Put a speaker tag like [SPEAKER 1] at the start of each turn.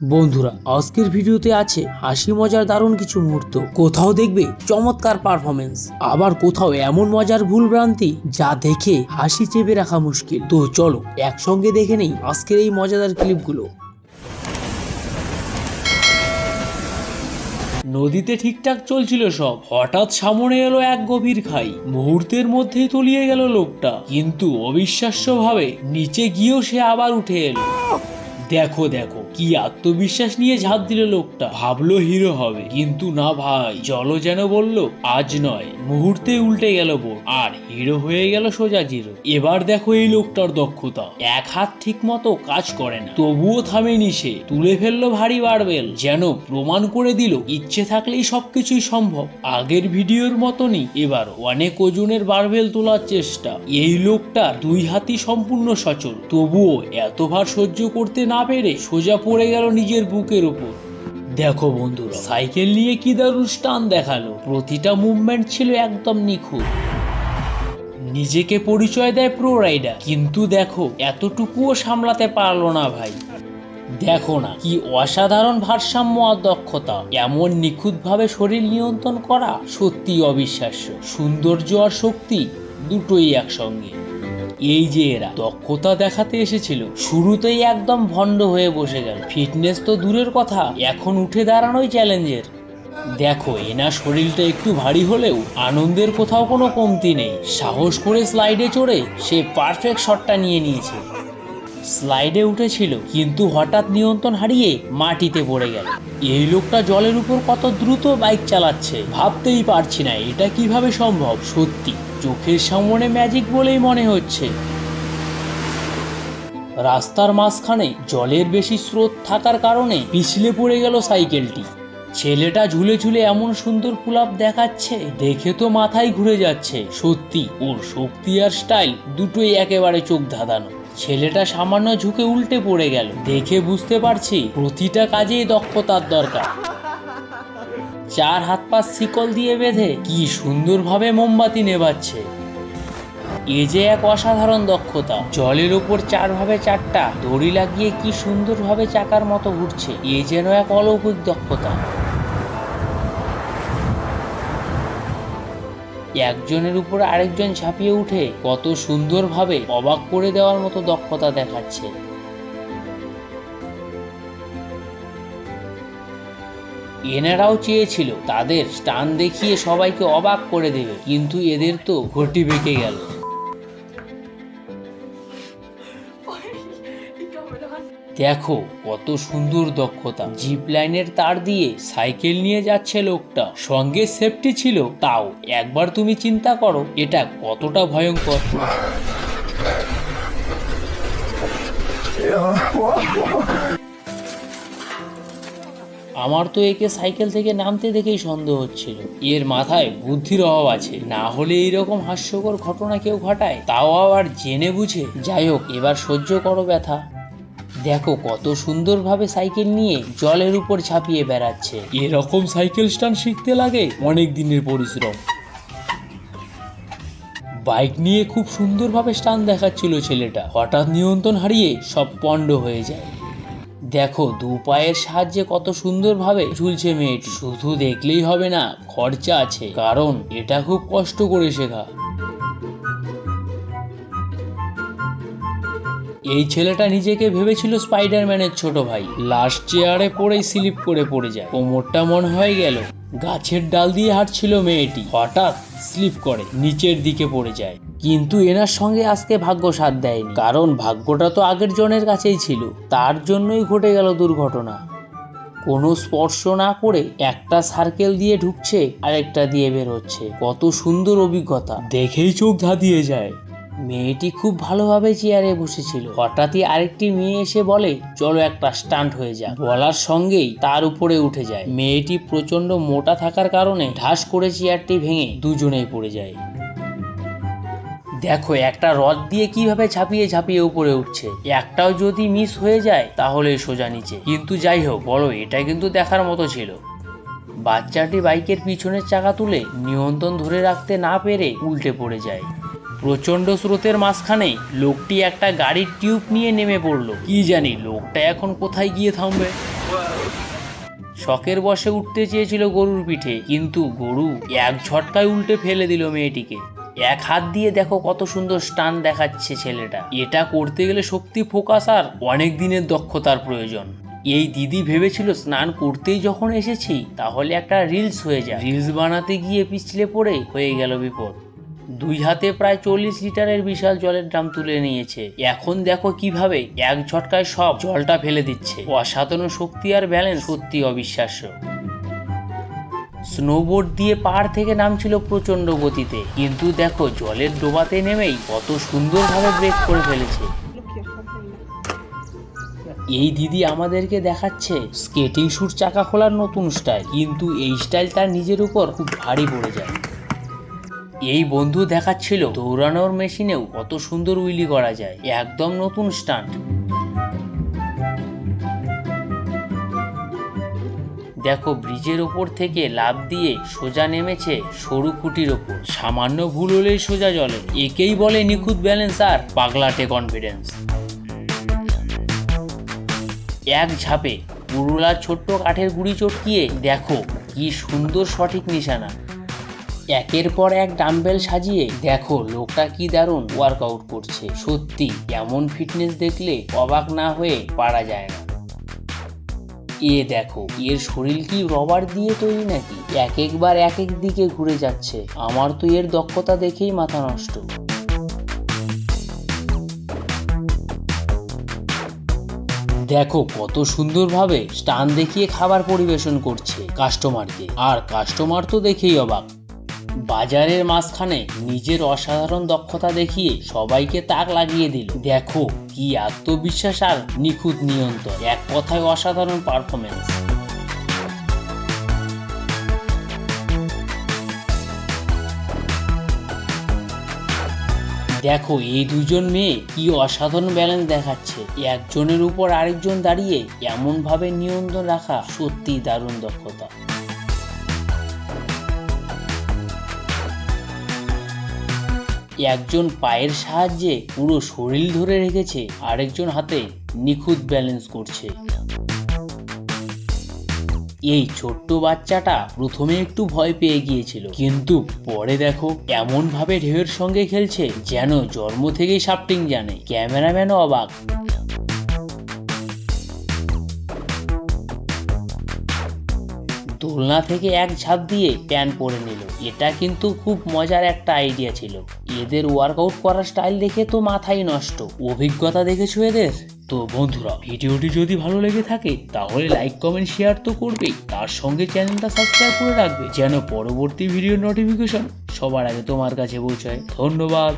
[SPEAKER 1] বন্ধুরা, আজকের ভিডিওতে আছে হাসি মজার দারুণ কিছু মুহূর্ত। কোথাও দেখবে চমৎকার পারফরমেন্স আবার কোথাও এমন মজার ভুলভ্রান্তি যা দেখে হাসি চেপে রাখা মুশকিল। তো চলো, একসঙ্গে দেখে নেই আজকের এই মজাদার ক্লিপগুলো নদীতে ঠিকঠাক চলছিল সব, হঠাৎ সামনে এলো এক গভীর খাই। মুহূর্তের মধ্যেই তলিয়ে গেল লোকটা, কিন্তু অবিশ্বাস্যভাবে নিচে গিয়েও সে আবার উঠে এলো। দেখো দেখো, কি আত্মবিশ্বাস নিয়ে ঝাঁপ দিল লোকটা। ভাবলো হিরো হবে, কিন্তু না ভাই জল যেন বলল, আজ নয়। মুহূর্তে উল্টে গেল বোট আর হিরো হয়ে গেল সোজা জিরো। এবার দেখো এই লোকটার দক্ষতা। এক হাত ঠিক মতো কাজ করে না। তবুও থামেনি সে। তুলে ফেলল ভারী বারবেল, যেন প্রমাণ করে দিল ইচ্ছে থাকলেই সবকিছুই সম্ভব। আগের ভিডিওর মতনই এবার অনেক ওজনের বারবেল তোলার চেষ্টা। এই লোকটা দুই হাতই সম্পূর্ণ সচল। তবুও এত ভার সহ্য করতে না পেরে সোজা পড়ে গেল নিজের বুকের ওপর। দেখো বন্ধুরা, সাইকেল নিয়ে কি দারুণ স্টান দেখাল? প্রতিটা মুভমেন্ট ছিল একদম নিখুঁত। নিজেকে পরিচয় দেয় প্রো রাইডার কিন্তু দেখো, এতটুকুও সামলাতে পারল না ভাই। দেখো না, কি অসাধারণ ভারসাম্য আর দক্ষতা। এমন নিখুঁতভাবে শরীর নিয়ন্ত্রণ করা সত্যি অবিশ্বাস্য। সৌন্দর্য আর শক্তি দুটোই একসঙ্গে। এই যে এরা দক্ষতা দেখাতে এসেছিল, শুরুতেই একদম ভণ্ড হয়ে বসে গেল। ফিটনেস তো দূরের কথা, এখন উঠে দাঁড়ানোই চ্যালেঞ্জের। দেখো, এনার শরীরটা একটু ভারী হলেও আনন্দের কোথাও কোনো কমতি নেই। সাহস করে স্লাইডে চড়ে সে পারফেক্ট শটটা নিয়ে নিয়েছে। স্লাইডে উঠেছিল, কিন্তু হঠাৎ নিয়ন্ত্রণ হারিয়ে মাটিতে পড়ে গেল। এই লোকটা জলের উপর কত দ্রুত বাইক চালাচ্ছে, ভাবতেই পারছি না, এটা কীভাবে সম্ভব? সত্যি, চোখের সামনে ম্যাজিক বলেই মনে হচ্ছে। রাস্তার মাঝখানে জলের বেশি স্রোত থাকার কারণে পিছলে পড়ে গেল সাইকেলটি। ছেলেটা ঝুলে ঝুলে এমন সুন্দর পুলাপ দেখাচ্ছে, দেখে তো মাথায় ঘুরে যাচ্ছে। সত্যি, ওর শক্তি আর স্টাইল দুটোই একেবারে চোখ ধাঁধানো। ছেলেটা সামান্য ঝুঁকে উল্টে পড়ে গেল। দেখে বুঝতে পারছি প্রতিটা কাজেই দক্ষতার দরকার। চার হাত পা শিকল দিয়ে বেঁধে কি সুন্দরভাবে মোমবাতি নেবাচ্ছে এ যে এক অসাধারণ দক্ষতা। জলের উপর চার ভাবে চারটা দড়ি লাগিয়ে কি সুন্দরভাবে চাকার মতো ঘুরছে। এ যেন এক অলৌকিক দক্ষতা। একজনের উপর আরেকজন ঝাঁপিয়ে উঠে কত সুন্দরভাবে অবাক করে দেওয়ার মতো দক্ষতা দেখাচ্ছে। এনারাও চেয়েছিল তাদের স্টান দেখিয়ে সবাইকে অবাক করে দেবে, কিন্তু এদের তো ঘটি বেঁকে গেল। দেখো কত সুন্দর দক্ষতা। জিপ লাইনের তার দিয়ে সাইকেল নিয়ে যাচ্ছে লোকটা। সঙ্গে সেফটি ছিল তাও। একবার তুমি চিন্তা করো, এটা কতটা ভয়ঙ্কর। আমার তো একে সাইকেল থেকে নামতে দেখেই সন্দেহ হচ্ছিল। এর মাথায় বুদ্ধির অভাব আছে। না হলে এইরকম হাস্যকর ঘটনা কেউ ঘটায়, তাও আবার জেনে বুঝে। যাই হোক, এবার সহ্য করো ব্যথা। দেখো কত সুন্দরভাবে সাইকেল নিয়ে জলের উপর ছাপিয়ে বেড়াচ্ছে। এরকম সাইকেল স্টান্ট শিখতে লাগে অনেক দিনের পরিশ্রম। বাইক নিয়ে খুব সুন্দরভাবে স্টান দেখাচ্ছিল ছেলেটা। হঠাৎ নিয়ন্ত্রণ হারিয়ে সব পণ্ড হয়ে যায়। দেখো, দু পায়ের সাহায্যে কত সুন্দরভাবে ঝুলছে মেয়েটি। শুধু দেখলেই হবে না, খরচা আছে। কারণ এটা খুব কষ্ট করে শেখা। এই ছেলেটা নিজেকে ভেবেছিল স্পাইডারম্যানের ছোট ভাই। লাস্ট চেয়ারে পড়েই স্লিপ করে পড়ে যায়। কোমরটা মনে হয়ে গেল। গাছের ডাল দিয়ে হাঁটছিল মেয়েটি। হঠাৎ স্লিপ করে, নিচের দিকে পড়ে যায়। কিন্তু এনার সঙ্গে আজকে ভাগ্য সাথ দেয়নি। কারণ ভাগ্যটা তো আগের জনের কাছেই ছিল। তার জন্যই ঘটে গেল দুর্ঘটনা। কোনো স্পর্শ না করে একটা সার্কেল দিয়ে ঢুকছে, আরেকটা দিয়ে বের হচ্ছে কত সুন্দর অভিজ্ঞতা। দেখেই চোখ ধাঁধিয়ে যায়। মেয়েটি খুব ভালোভাবে চেয়ারে বসেছিল। হঠাৎই আরেকটি মেয়ে এসে বলে, চলো একটা স্টান্ট হয়ে যাক। বলার সঙ্গেই তার উপরে উঠে যায়। মেয়েটি প্রচণ্ড মোটা থাকার কারণে ঢাস করে চেয়ারটি ভেঙে দুজনেই পড়ে যায়। দেখো, একটা রড দিয়ে কীভাবে ঝাঁপিয়ে ঝাঁপিয়ে উপরে উঠছে। একটাও যদি মিস হয়ে যায়, তাহলে সোজা নিচে। কিন্তু যাই হোক, বলো এটা কিন্তু দেখার মতো ছিল। বাচ্চাটি বাইকের পিছনের চাকা তুলে নিয়ন্ত্রণ ধরে রাখতে না পেরে উল্টে পড়ে যায়। প্রচণ্ড স্রোতের মাঝখানে লোকটি একটা গাড়ির টিউব নিয়ে নেমে পড়ল। কি জানি, লোকটা এখন কোথায় গিয়ে থামবে? শখের বসে উঠতে চেয়েছিল গরুর পিঠে, কিন্তু গরু এক ঝটকায় উল্টে ফেলে দিল মেয়েটিকে। এক হাত দিয়ে দেখো কত সুন্দর স্টান দেখাচ্ছে ছেলেটা। এটা করতে গেলে শক্তি ফোকাস আর অনেক দিনের দক্ষতার প্রয়োজন। এই দিদি ভেবেছিল স্নান করতেই যখন এসেছি, তাহলে একটা রিলস হয়ে যায় রিলস বানাতে গিয়ে পিছলে পড়ে হয়ে গেল বিপদ। দুই হাতে প্রায় চল্লিশ লিটারের বিশাল জলের ড্রাম তুলে নিয়েছে। এখন দেখো কীভাবে এক ঝটকায় সব জলটা ফেলে দিচ্ছে। অসাধারণ শক্তি আর ব্যালেন্স সত্যি অবিশ্বাস্য। স্নোবোর্ড দিয়ে পাহাড় থেকে নামছিল প্রচণ্ড গতিতে। কিন্তু দেখো, জলের ডোবাতে নেমেই কত সুন্দরভাবে ব্রেক করে ফেলেছে। এই দিদি আমাদেরকে দেখাচ্ছে স্কেটিং শুট চাকা খোলার নতুন স্টাইল কিন্তু এই স্টাইল তার নিজের উপর খুব ভারী পড়ে যায়। এই বন্ধু দেখাচ্ছিল দৌড়ানোর মেশিনেও কত সুন্দর উইলি করা যায়, একদম নতুন স্টান্ট। দেখো, ব্রিজের ওপর থেকে লাভ দিয়ে সোজা নেমেছে সরু খুঁটির ওপর। সামান্য ভুল হলেই সোজা জলে একেই বলে নিখুঁত ব্যালেন্স আর পাগলাটে কনফিডেন্স এক ঝাপে পুরুলার ছোট্ট কাঠের গুড়ি চটকিয়ে দেখো, কি সুন্দর সঠিক নিশানা। একের পর এক ডাম্বেল সাজিয়ে দেখো লোকটা কি দারুণ ওয়ার্কআউট করছে। সত্যি, এমন ফিটনেস দেখলে অবাক না হয়ে পারা যায় না। এ দেখো, এর শরীর কি রবার দিয়ে তৈরি নাকি? এক একবার এক এক দিকে ঘুরে যাচ্ছে। আমার তো এর দক্ষতা দেখেই মাথা নষ্ট। দেখো, কত সুন্দরভাবে স্টান দেখিয়ে খাবার পরিবেশন করছে কাস্টমারকে আর কাস্টমার তো দেখেই অবাক। বাজারের মাঝখানে নিজের অসাধারণ দক্ষতা দেখিয়ে সবাইকে তাক লাগিয়ে দিল। দেখো কি আত্মবিশ্বাস আর নিখুঁত নিয়ন্ত্রণ। এক কথায় অসাধারণ পারফরমেন্স দেখো, এই দুজন মেয়ে কি অসাধারণ ব্যালেন্স দেখাচ্ছে। একজনের উপর আরেকজন দাঁড়িয়ে এমনভাবে নিয়ন্ত্রণ রাখা সত্যি দারুণ দক্ষতা। একজন পায়ের সাহায্যে পুরো শরীর ধরে রেখেছে, আরেকজন হাতে নিখুঁত ব্যালেন্স করছে। এই ছোট্ট বাচ্চাটা প্রথমে একটু ভয় পেয়ে গিয়েছিল, কিন্তু পরে দেখো এমন ভাবে ঢেউয়ের সঙ্গে খেলছে যেন জন্ম থেকেই সাপটিং জানে। ক্যামেরাম্যানও অবাক। দোলনা থেকে এক ঝাঁপ দিয়ে প্যান পরে নিল। এটা কিন্তু খুব মজার একটা আইডিয়া ছিল। এদের ওয়ার্কআউট করার স্টাইল দেখে তো মাথাই নষ্ট। অভিজ্ঞতা দেখেছ এদের? তো বন্ধুরা, ভিডিওটি যদি ভালো লেগে থাকে, তাহলে লাইক কমেন্ট শেয়ার তো করবেই। তার সঙ্গে চ্যানেলটা সাবস্ক্রাইব করে রাখবে, যেন পরবর্তী ভিডিও নোটিফিকেশন সবার আগে তোমার কাছে পৌঁছায়। ধন্যবাদ!